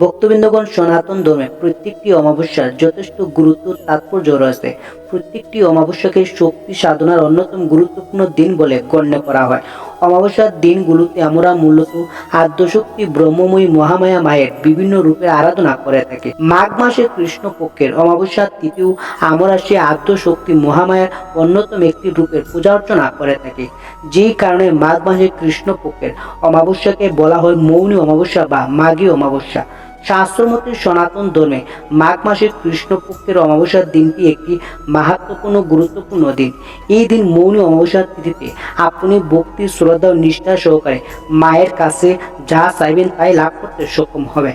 ভক্তবৃন্দগণ সনাতন ধর্মে প্রত্যেকটি অমাবস্যার যথেষ্ট গুরুত্ব তাৎপর্য রয়েছে। প্রত্যেকটি অমাবস্যাকে শক্তি, সাধনার অন্যতম গুরুত্বপূর্ণ দিন বলে গণ্য করা হয়। অমাবস্যার দিনগুলোতে আমরা মূলত আদ্যশক্তি, ব্রহ্মময়ী, মহামায়া মায়ের বিভিন্ন রূপে আরাধনা করে থাকি। মাঘ মাসে কৃষ্ণ পক্ষের অমাবস্যার তিথিও আমরা সে আদ্যশক্তি, মহামায়ার অন্যতম একটি রূপের পূজা অর্চনা করে থাকি। যেই কারণে মাঘ মাসে কৃষ্ণপক্ষের অমাবস্যাকে বলা হয় মৌনী অমাবস্যা বা মাঘী অমাবস্যা। শাস্ত্রমতে সনাতন ধর্মে মাঘ মাসের কৃষ্ণপক্ষের অমাবস্যার দিনটি একটি মাহাত্মপূর্ণ গুরুত্বপূর্ণ দিন। এই দিন মৌনী অমাবস্যার তিথিতে আপনি ভক্তি, শ্রদ্ধা ও নিষ্ঠা সহকারে মায়ের কাছে যা চাইবেন তাই লাভ করতে সক্ষম হবে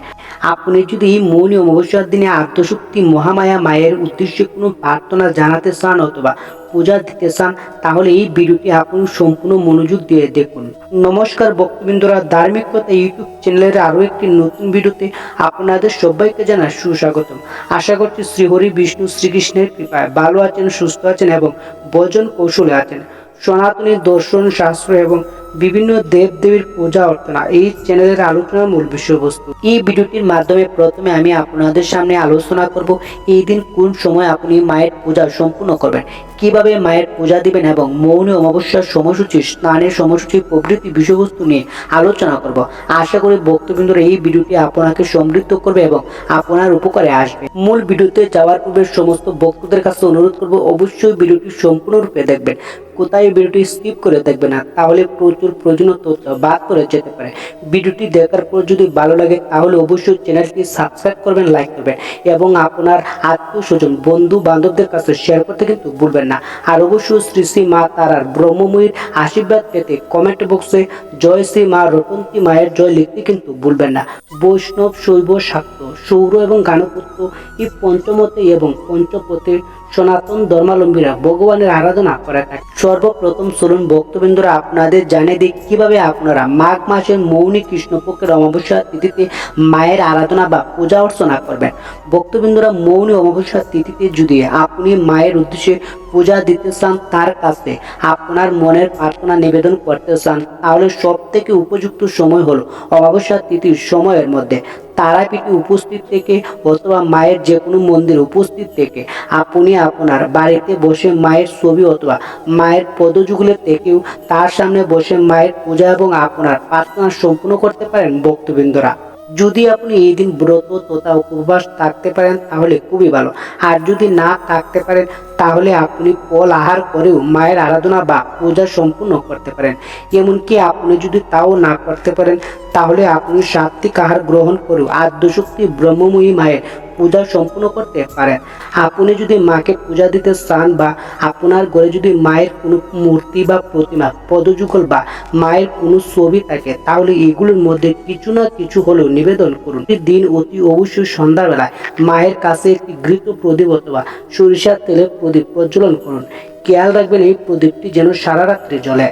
আপনি যদি এই মৌনী অমাবস্যার দিনে আত্মশক্তি মহামায়া মায়ের উদ্দেশ্যে কোনো প্রার্থনা জানাতে চান অথবা পূজা দিতে চান তাহলে এই ভিডিওটি আপনি সম্পূর্ণ মনোযোগ দিয়ে দেখুন। নমস্কার বক্তবৃন্দরা ধার্মিক কথা ইউটিউব চ্যানেলের আরও একটি নতুন ভিডিওতে আপনাদের সবাইকে জানা সুস্বাগতম। আশা করছি শ্রীহরি বিষ্ণু শ্রীকৃষ্ণের কৃপায় ভালো আছেন, সুস্থ আছেন এবং বজন কৌশলে আছেন। সনাতনী দর্শন শাস্ত্র এবং বিভিন্ন দেব দেবীর পূজা অর্চনা, এই চ্যানেলের আলোচনার মূল বিষয়বস্তু। এই ভিডিওটির মাধ্যমে প্রথমে আমি আপনাদের সামনে আলোচনা করব, এই দিন কোন সময় আপনি মায়ের পূজা সম্পূর্ণ করবেন, কীভাবে মায়ের পূজা দিবেন এবং মৌনী অমাবস্যার সময়সূচি, স্নানের সময়সূচি, প্রভৃতি বিষয়বস্তু নিয়ে আলোচনা করব। আশা করি বক্তবৃন্দরা এই ভিডিওটি আপনাকে সমৃদ্ধ করবে এবং আপনার উপকারে আসবে। মূল ভিডিওতে যাওয়ার পূর্বে সমস্ত বক্তদের কাছে অনুরোধ করব, অবশ্যই ভিডিওটি সম্পূর্ণরূপে দেখবেন। কোথায় ভিডিওটি স্কিপ করে দেখবেন না, তাহলে প্রচুর প্রয়োজনীয় তথ্য বাদ করে যেতে পারে। ভিডিওটি দেখার পর যদি ভালো লাগে, তাহলে অবশ্যই চ্যানেলটি সাবস্ক্রাইব করবেন, লাইক করবেন এবং আপনার আত্মীয় স্বজন বন্ধু বান্ধবদের কাছে শেয়ার করতে কিন্তু ভুলবেন না। আর অবশ্যই শ্রী শ্রী মা তারার ব্রহ্মময়ীর আশীর্বাদ পেতে কমেন্ট বক্সে জয় শ্রী মা রটন্তী মায়ের জয় লিখতে কিন্তু ভুলবেন না। বৈষ্ণব, শৈব, শাক্ত, সৌর এবং গানপুত্র এই পঞ্চমতে এবং পঞ্চপথে সনাতন ধর্মাবলম্বীরা ভগবানের আরাধনা করে থাকে। সর্বপ্রথম চলুন ভক্তবৃন্দরা আপনাদের জানিয়ে দিই কীভাবে আপনারা মাঘ মাসের মৌনী কৃষ্ণপক্ষের অমাবস্যা তিথিতে মায়ের আরাধনা বা পূজা অর্চনা করবেন। ভক্তবৃন্দরা মৌনী অমাবস্যা তিথিতে যদি আপনি মায়ের উদ্দেশ্যে পূজা দিতে চান, তার কাছে আপনার মনের প্রার্থনা নিবেদন করতে চান, তাহলে সব থেকে উপযুক্ত সময় হলো অমাবস্যা তিথির সময়ের মধ্যে। তারাপীঠে উপস্থিত থেকে অথবা মায়ের যে কোনো মন্দির উপস্থিত থেকে আপনি আপনার বাড়িতে বসে মায়ের ছবি অথবা মায়ের পদযুগলে থেকেও তার সামনে বসে মায়ের পূজা এবং আপনার প্রার্থনা সম্পূর্ণ করতে পারেন ভক্তবৃন্দরা। যদি আপনি এই দিন ব্রত, তথা উপবাস থাকতে পারেন, তাহলে খুবই ভালো। আর যদি না থাকতে পারেন তাহলে আপনি ফল আহার করেও মায়ের আরাধনা বা পূজা সম্পূর্ণ করতে পারেন। এমনকি আপনি যদি তাও না করতে পারেন, তাহলে আপনি সাত্বিক আহার গ্রহণ করেও আদ্যশক্তি ব্রহ্মময়ী মায়ের পূজা সম্পূর্ণ করতে পারেন। আপনি যদি মাকে পূজা দিতে চান বা আপনার ঘরে যদি মায়ের কোনো মূর্তি বা প্রতিমা, পদযুগল বা মায়ের কোনো ছবি থাকে, তাহলে এগুলোর মধ্যে কিছু না কিছু হলেও নিবেদন করুন। দিন অতি অবশ্যই সন্ধ্যাবেলায় মায়ের কাছে একটি ঘৃত প্রদীপ অথবা সরিষার তেলের প্রদীপ প্রজ্বলন করুন। খেয়াল রাখবেন এই প্রদীপটি যেন সারা রাত্রি জ্বলে।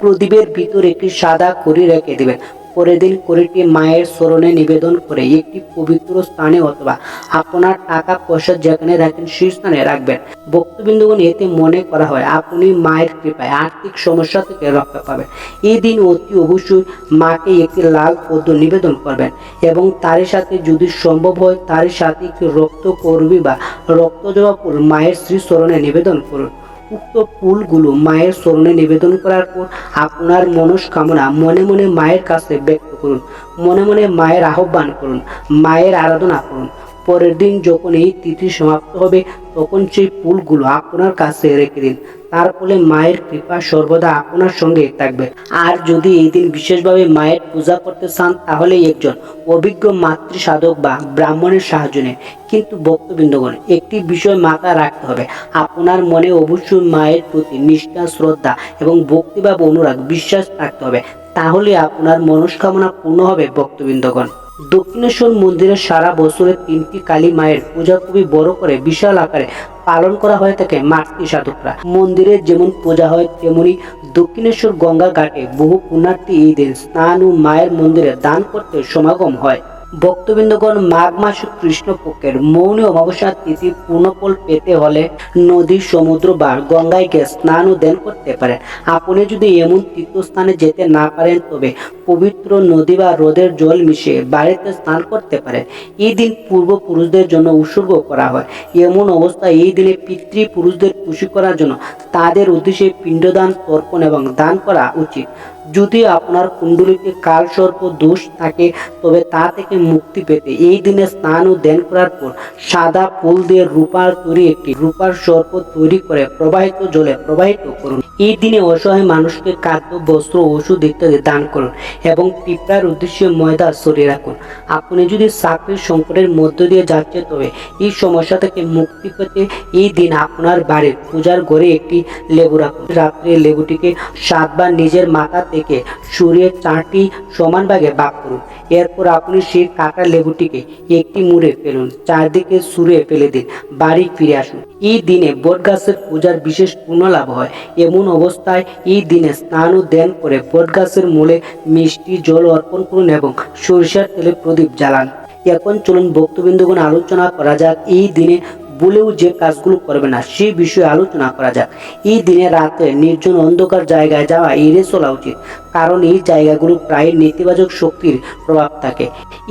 প্রদীপের ভিতরে একটি সাদা করি রেখে দেবেন। পরের দিন করিটি মায়ের স্মরণে নিবেদন করে। একটি পবিত্র স্থানে অথবা আপনার টাকা পয়সা যেখানে রাখেন সেই স্থানে রাখবেন। ভক্তবিন্দুগণ এতে মনে করা হয়, আপনি মায়ের কৃপায় আর্থিক সমস্যা থেকে রক্ষা পাবেন। এই দিন অতি অবশ্যই মাকে একটি লাল পদ্ম নিবেদন করবেন এবং তার সাথে যদি সম্ভব হয় তার সাথে একটি রক্ত করবি বা রক্ত ফুল মায়ের শ্রীচরণে নিবেদন করুন। উক্ত ফুলগুলো মায়ের স্মরণে নিবেদন করার পর আপনার মনস্কামনা মনে মনে মায়ের কাছে ব্যক্ত করুন। মনে মনে মায়ের আহ্বান করুন। মায়ের আরাধনা করুন। পরের দিন যখন এই তিথি সমাপ্ত হবে, তখন সেই ফুলগুলো আপনার কাছে রেখে দিন। তার ফলে মায়ের কৃপা সর্বদা আপনার সঙ্গে থাকবে। আর যদি এই দিন বিশেষভাবে মায়ের পূজা করতে চান, তাহলে একজন অভিজ্ঞ মাতৃ সাধক বা ব্রাহ্মণের সাহায্য নেন। কিন্তু ভক্তবৃন্দগণ, একটি বিষয় মাথা রাখতে হবে। আপনার মনে অবশ্যই মায়ের প্রতি নিষ্ঠা, শ্রদ্ধা এবং ভক্তি বা অনুরাগ, বিশ্বাস থাকতে হবে। তাহলে আপনার মনস্কামনা পূর্ণ হবে ভক্তবৃন্দগণ। দক্ষিণেশ্বর মন্দিরে সারা বছরে তিনটি কালী মায়ের পূজা খুবই বড় করে, বিশাল আকারে পালন করা হয়ে থাকে মাতৃ সাধকরা। মন্দিরে যেমন পূজা হয়, তেমনি দক্ষিণেশ্বর গঙ্গা ঘাটে বহু পুণ্যার্থী এই দিন স্নান ও মায়ের মন্দিরে দান করতে সমাগম হয়। ভক্তবৃন্দগণ মাঘ মাস কৃষ্ণপক্ষের মৌনী অমাবস্যার তিথি পূর্ণফল পেতে হলে নদী, সমুদ্র বা গঙ্গায় গিয়ে স্নান ও ধ্যান করতে পারেন। আপনি যদি এমন তীর্থস্থানে যেতে না পারেন, তবে পবিত্র নদী বা হ্রদের জল মিশিয়ে বাড়িতে স্নান করতে পারেন। এই দিন পূর্বপুরুষদের জন্য উৎসর্গ করা হয়। এমন অবস্থায় এই দিনে পিতৃপুরুষদের খুশি করার জন্য তাদের উদ্দেশ্যে পিণ্ডদান, তর্পণ এবং দান করা উচিত। যদি আপনার কুণ্ডলিতে কালসর্প দোষ থাকে, তবে তা থেকে মুক্তি পেতে এই দিনে স্নান ও ধ্যান করার পর সাদা ফুল দিয়ে রূপার তৈরি একটি রূপার সর্প তৈরি করে প্রবাহিত জলে প্রবাহিত করুন। এই দিনে অসহায় মানুষকে খাদ্য, বস্ত্র ওষুধ ইত্যাদি দান করুন এবং পিঁপড়ার উদ্দেশ্যে ময়দা সরিয়ে রাখুন। আপনি যদি চাকরির সংকটের মধ্য দিয়ে যাচ্ছে তবে এই সমস্যা থেকে মুক্তি পেতে এই দিন আপনার বাড়ির পূজার ঘরে একটি লেবু রাখুন। রাত্রে লেবুটিকে সাতবার নিজের মাথা থেকে সরিয়ে চারটি সমান ভাগে ভাগ করুন। এরপর আপনি সেই কাটা লেবুটিকে একটি মুড়ে ফেলুন, চারদিকে সুরে ফেলে দিন, বাড়ি ফিরে আসুন। এই দিনে বট গাছের পূজার বিশেষ পূর্ণ লাভ হয়। এমন অবস্থায় এই দিনে স্নান ও ধ্যান করে বটগাছের মূলে মিষ্টি জল অর্পণ করুন এবং সরিষার তেলে প্রদীপ জ্বালান। এখন চলুন ভক্তবিন্দুগণ আলোচনা করা যাক, এই দিনে বলেও যে কাজগুলো করবে না সেই বিষয়ে আলোচনা করা যাক। এই দিনে রাতে নির্জন অন্ধকার জায়গায় যাওয়া এড়িয়ে চলা উচিত, কারণ এই জায়গাগুলো প্রায় নেতিবাচক শক্তির প্রভাব থাকে।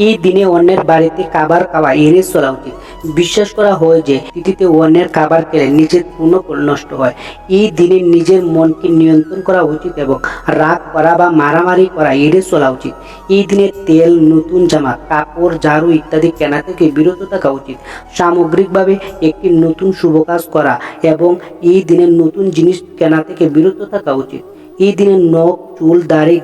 এই দিনে অন্যের বাড়িতে খাবার খাওয়া এড়িয়ে চলা উচিত। বিশ্বাস করা হয় যে তিথিতে অন্যের খাবার খেলে নিজের পূর্ণফল নষ্ট হয়। এই দিনে নিজের মনকে নিয়ন্ত্রণ করা উচিত এবং রাগ করা বা মারামারি করা এড়িয়ে চলা উচিত। এই দিনে তেল, নতুন জামা, কাপড়, ঝাড়ু ইত্যাদি কেনা থেকে বিরত থাকা উচিত। সামগ্রিকভাবে একটি নতুন শুভ কাজ করা এবং এই দিনের নতুন জিনিস কেনা থেকে বিরত থাকা উচিত। এই দিনের নখ, চুল, দাড়ি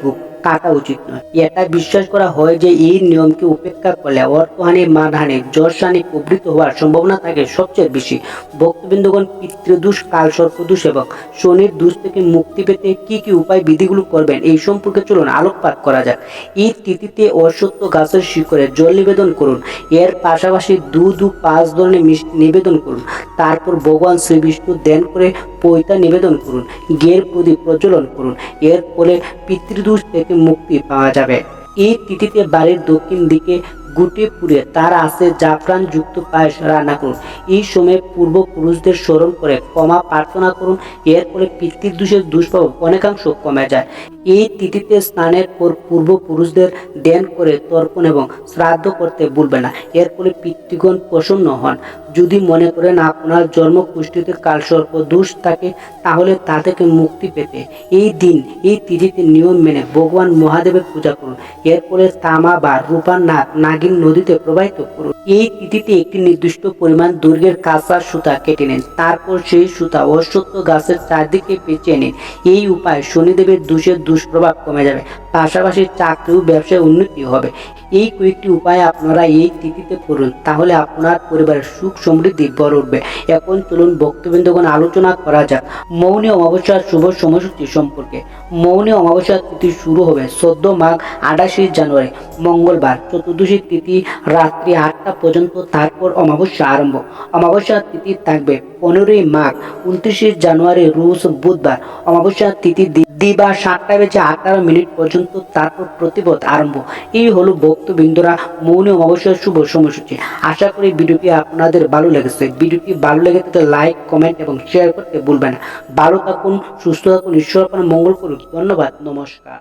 কাটা উচিত নয়। এটা বিশ্বাস করা হয় যে এই নিয়মকে উপেক্ষা করলে অর্থহানি মানহানি যশহানি প্রবৃত্ত হওয়ার সম্ভাবনা থাকে সবচেয়ে বেশি। ভক্তবৃন্দগণ, পিতৃদোষ কালসর্পদোষ এবং শনির দোষ থেকে মুক্তি পেতে কি কি উপায়, বিধিগুলো করবেন, এই সম্পর্কে চলুন আলোকপাত করা যাক। এই তিথিতে অসত্য গাছের শিকড়ে জল নিবেদন করুন। এর পাশাপাশি দু দু, পাঁচ ধরনের মিষ্টি নিবেদন করুন। তারপর ভগবান শ্রী বিষ্ণু ধ্যান করে পৈতা নিবেদন করুন গের প্রদীপ প্রজ্বলন করুন। এর ফলে পিতৃদোষ থেকে মুক্তি পাওয়া যাবে। এই তিথিতে বাড়ির দক্ষিণ দিকে গুটে পুড়ে তার আছে জাফরান যুক্ত পায়েস রান্না করুন। এই সময় পূর্বপুরুষদের স্মরণ করে ক্ষমা প্রার্থনা করুন এর ফলে পিতৃদোষের দুষ্প্রভাব অনেকাংশ কমে যায়। এই তিথিতে স্নানের পর পূর্বপুরুষদের ধ্যান করে তর্পণ এবং শ্রাদ্ধ করতে ভুলবে না। এর ফলে পিতৃগণ প্রসন্ন হন। যদি মনে করেন আপনার জন্ম পুষ্টিতে কালসর্প দোষ থাকে, তাহলে তা থেকে মুক্তি পেতে। এই দিন, এই তিথিতে নিয়ম মেনে ভগবান মহাদেবের পূজা করুন। এর ফলে তামা বা রূপা নাগ নাগিন নদীতে প্রবাহিত করুন। এই তিথিতে একটি নির্দিষ্ট পরিমাণ দুর্গের কাঁচা সুতা কেটে নিন। তারপর সেই সুতা অশ্বত্থ গাছের চারদিকে পেঁচিয়ে নিন এই উপায় শনিদেবের দোষের দুষ্প্রভাব কমে যাবে। পাশাপাশি চাকরি ও ব্যবসায় উন্নতি হবে। এই কয়েকটি উপায় আপনারা এই তিথিতে করুন তাহলে আপনার পরিবারের সুখ সমৃদ্ধি বড় উঠবে। এখন চলুন ভক্তবৃন্দগণ আলোচনা করা যাক। মৌনী অমাবস্যার শুভ সময়সূচি সম্পর্কে। মৌনী অমাবস্যার তিথি শুরু হবে চোদ্দ মাঘ আঠাশে জানুয়ারি, মঙ্গলবার। চতুর্দশী তিথি রাত্রি আটটা পর্যন্ত, তারপর অমাবস্যা আরম্ভ। অমাবস্যার তিথি থাকবে পনেরোই মাঘ, উনত্রিশে জানুয়ারি রুশ বুধবার। অমাবস্যার তিথি দি- দিবা সাতটা বেজে আঠারো মিনিট পর্যন্ত তারপর প্রতিপদ আরম্ভ। এই হলো বক্তবৃন্দরা মৌনী অমাবস্যার শুভ সময়সূচি। আশা করি ভিডিওটি আপনাদের ভালো লেগেছে। ভিডিওটি ভালো লেগে থাকলে লাইক, কমেন্ট এবং শেয়ার করতে ভুলবেন ভালো থাকুন, সুস্থ থাকুন, ঈশ্বর আপনার মঙ্গল করুন ধন্যবাদ, নমস্কার।